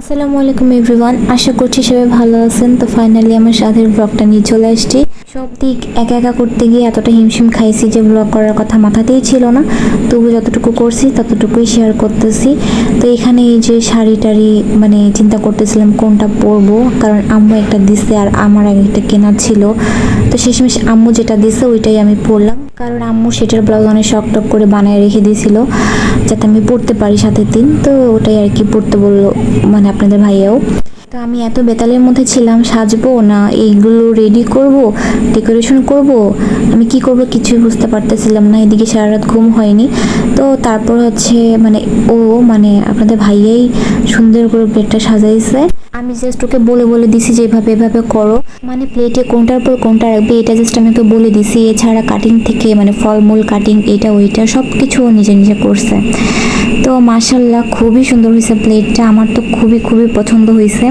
আসসালামু আলাইকুম এভরিওয়ান, আশা করছি সবাই ভালো আছেন। তো ফাইনালি আমার সাথের ব্লগটা নিয়ে চলে আসছি। সব দিক একা একা করতে গিয়ে এতটা হিমশিম খাইছি যে ব্লগ করার কথা মাথাতেই ছিল না। তবু যতটুকু করছি, ততটুকুই শেয়ার করতেছি। তো এখানে এই যে শাড়ি টাড়ি মানে চিন্তা করতেছিলাম কোনটা পরবো। কারণ আম্মু একটা দিছে আর আমার একটা কেনা ছিল। তো শেষমেশ আম্মু যেটা দিছে, ওইটাই আমি পরলাম। কারণ আম্মু সেটার ব্লাউজ অনেক শক টক করে বানিয়ে রেখে দিয়েছিল, যাতে আমি পড়তে পারি সাথে দিন তো ওটাই আর কি পড়তে বলল মানে আপনাদের ভাইয়াও। তো আমি এত বেতালের মধ্যে ছিলাম, সাজবো না, এইগুলো রেডি করব ডেকোরেশন করব? আমি কি করব কিছুই বুঝতে পারতেছিলাম না, এদিকে সারা রাত ঘুম হয়নি। তো তারপর হচ্ছে মানে ও মানে আপনাদের ভাইয়াই সুন্দর করে প্লেটটা সাজাইছে। আমি জাস্ট ওকে বলে বলে দিছি যে এভাবে এভাবে করো। মানে প্লেটে কোনটার পর কোনটা রাখবে, এটা জাস্ট আমি ওকে বলে দিছি। এছাড়া কাটিং থেকে মানে ফলমূল কাটিং এটা, ওইটা সব কিছু ও নিজে নিজে করছে। তো মাশাল্লাহ খুবই সুন্দর হয়েছে প্লেটটা আমার তো খুবই খুবই পছন্দ হয়েছে।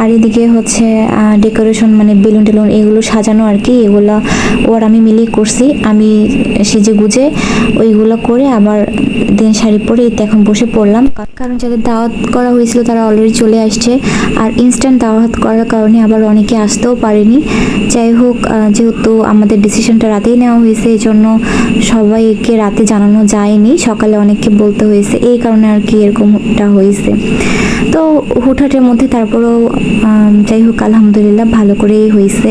আর এদিকে হচ্ছে ডেকোরেশন মানে বেলুন টেলুন এগুলো সাজানো আর কি, এগুলো ওর আমি মিলেই করছি। আমি সেজে গুজে ওইগুলো করে আবার দিন শাড়ি পরে এতে এখন বসে পড়লাম। কারণ যাদের দাওয়াত করা হয়েছিল তারা অলরেডি চলে আসছে। আর ইনস্ট্যান্ট দাওয়াত করার কারণে আবার অনেকে আসতেও পারেনি। যাই হোক যেহেতু আমাদের ডিসিশনটা রাতেই নেওয়া হয়েছে এই জন্য সবাইকে রাতে জানানো যায়নি। সকালে অনেককে বলতে হয়েছে, এই কারণে আর কি এরকমটা হয়েছে। তো হুটহাটের মধ্যে তারপরেও যাই হোক আলহামদুলিল্লাহ ভালো করেই হয়েছে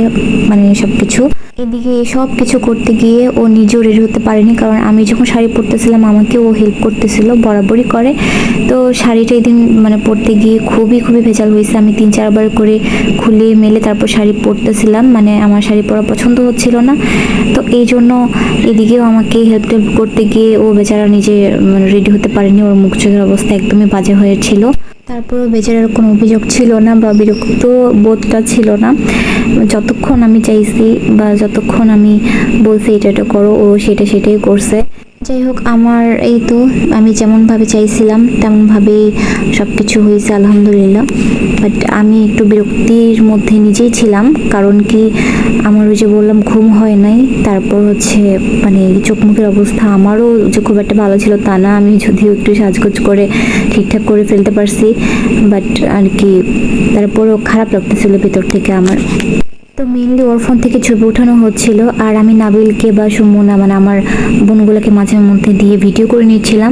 মানে সব কিছু এদিকে সব কিছু করতে গিয়ে ও নিজেও রেডি হতে পারেনি, কারণ আমি যখন শাড়ি পরতেছিলাম, আমাকে ও হেল্প করতেছিল, বরাবরই করে। তো শাড়িটা এদিন মানে পরতে গিয়ে খুবই খুবই ভেজাল হয়েছে আমি তিন, চারবার করে খুলে মেলে তারপর শাড়ি পরতেছিলাম মানে আমার শাড়ি পরা পছন্দ হচ্ছিল না। তো এই জন্য এদিকেও আমাকে হেল্প টেল্প করতে গিয়ে ও বেচারা নিজে মানে রেডি হতে পারেনি, ওর মুখ চোখের অবস্থা একদমই বাজে হয়েছিল। তারপরেও বেচারার কোনো অভিযোগ ছিল না বা বিরক্ত বোধটা ছিল না। যতক্ষণ আমি চাইছি বা যতক্ষণ আমি বলছি এটা এটা করো, ও সেটা সেটাই করছে। যাই হোক আমার এই তো আমি যেমনভাবে চাইছিলাম, তেমনভাবেই সব কিছু হয়েছে, আলহামদুলিল্লাহ। বাট আমি একটু বিরক্তির মধ্যে নিজেই ছিলাম, কারণ কি আমার ওই যে বললাম, ঘুম হয় নাই, তারপর হচ্ছে মানে চোখ মুখের অবস্থা আমারও যে খুব একটা ভালো ছিল তা না, আমি যদিও একটু সাজগোজ করে ঠিকঠাক করে ফেলতে পারছি বাট আর কি তারপরও খারাপ লাগতেছিল ভেতর থেকে আমার। তো মেনলি ওর ফোন থেকে ছবি ওঠানো হচ্ছিল, আর আমি নাবিলকে বা সুমনা মানে আমার বোনগুলোকে মাঝে মধ্যে দিয়ে ভিডিও করে নিচ্ছিলাম।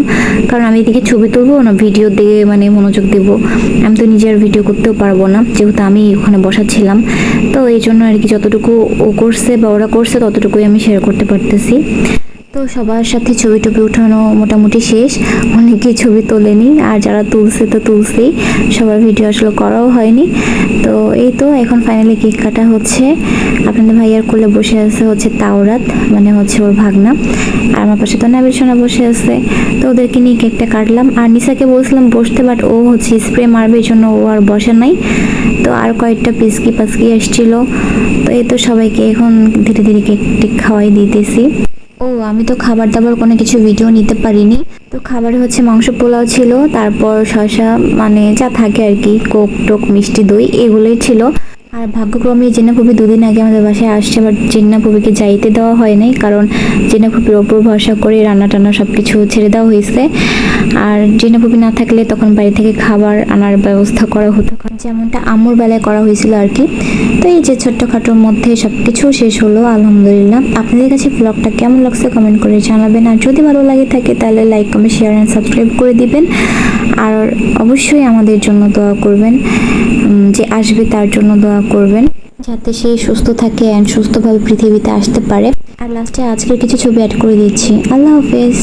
কারণ আমি এদিকে ছবি তুলবো না ভিডিও দিয়ে মানে মনোযোগ দেব। আমি তো নিজের ভিডিও করতেও পারব না, যেহেতু আমি ওখানে বসাচ্ছিলাম। তো এই জন্য আর কি যতটুকু ও করছে বা ওরা করছে, ততটুকুই আমি শেয়ার করতে পারতেছি। তো সবার সাথে ছবি টবি উঠানো মোটামুটি শেষ। অনেকে ছবি তোলেনি, আর যারা তুলছে তো তুলছেই। সবার ভিডিও আসলে করাও হয়নি। তো এই তো, এখন ফাইনালি কেক কাটা হচ্ছে। আপনাদের ভাইয়ার কোলে বসে আছে হচ্ছে তাওরাত মানে হচ্ছে ওর ভাগনা। আর আমার পাশে তো নাবিল সোনা বসে আছে। তো ওদেরকে নিয়ে কেকটা কাটলাম। আর নিসাকে বলছিলাম বসতে বাট ও হচ্ছে স্প্রে মারবে, এই জন্য ও আর বসে নাই। তো আর কয়েকটা পিসকি পাসকি আসছিল। তো এই তো সবাইকে এখন ধীরে ধীরে কেক টেক খাওয়াই দিতেছি। ও, আমি তো খাবার দাবার কোনো কিছু ভিডিও নিতে পারিনি। তো খাবার হচ্ছে মাংস পোলাও ছিল, তারপর শসা মানে যা থাকে আর কি, কোক টোক, মিষ্টি দই, এগুলোই ছিল। আর ভাগ্যক্রমে জেনা ফুপি দুদিন আগে আমাদের বাসায় আসছে বাট জেনা ফুপিকে যাইতে দেওয়া হয় নাই কারণ জেনা ফুপির ওপর ভরসা করে রান্না টান্না সব কিছু ছেড়ে দেওয়া হয়েছে। আর জেনা ফুপি না থাকলে তখন বাড়ি থেকে খাবার আনার ব্যবস্থা করা হতো যেমনটা আমুর বেলায় করা হয়েছিল আর কি। তো এই যে ছোট্টখাটোর মধ্যে সব কিছু শেষ হলো, আলহামদুলিল্লাহ। আপনাদের কাছে ব্লগটা কেমন লাগছে কমেন্ট করে জানাবেন, আর যদি ভালো লাগে থাকে তাহলে like comment share and subscribe করে দিবেন। আর অবশ্যই আমাদের জন্য দোয়া করবেন যে আসবে তার জন্য দোয়া করবেন যাতে সে সুস্থ থাকে অ্যান্ড সুস্থভাবে পৃথিবীতে আসতে পারে। আর লাস্টে আজকের কিছু ছবি অ্যাড করে দিচ্ছি। আল্লাহ হাফেজ।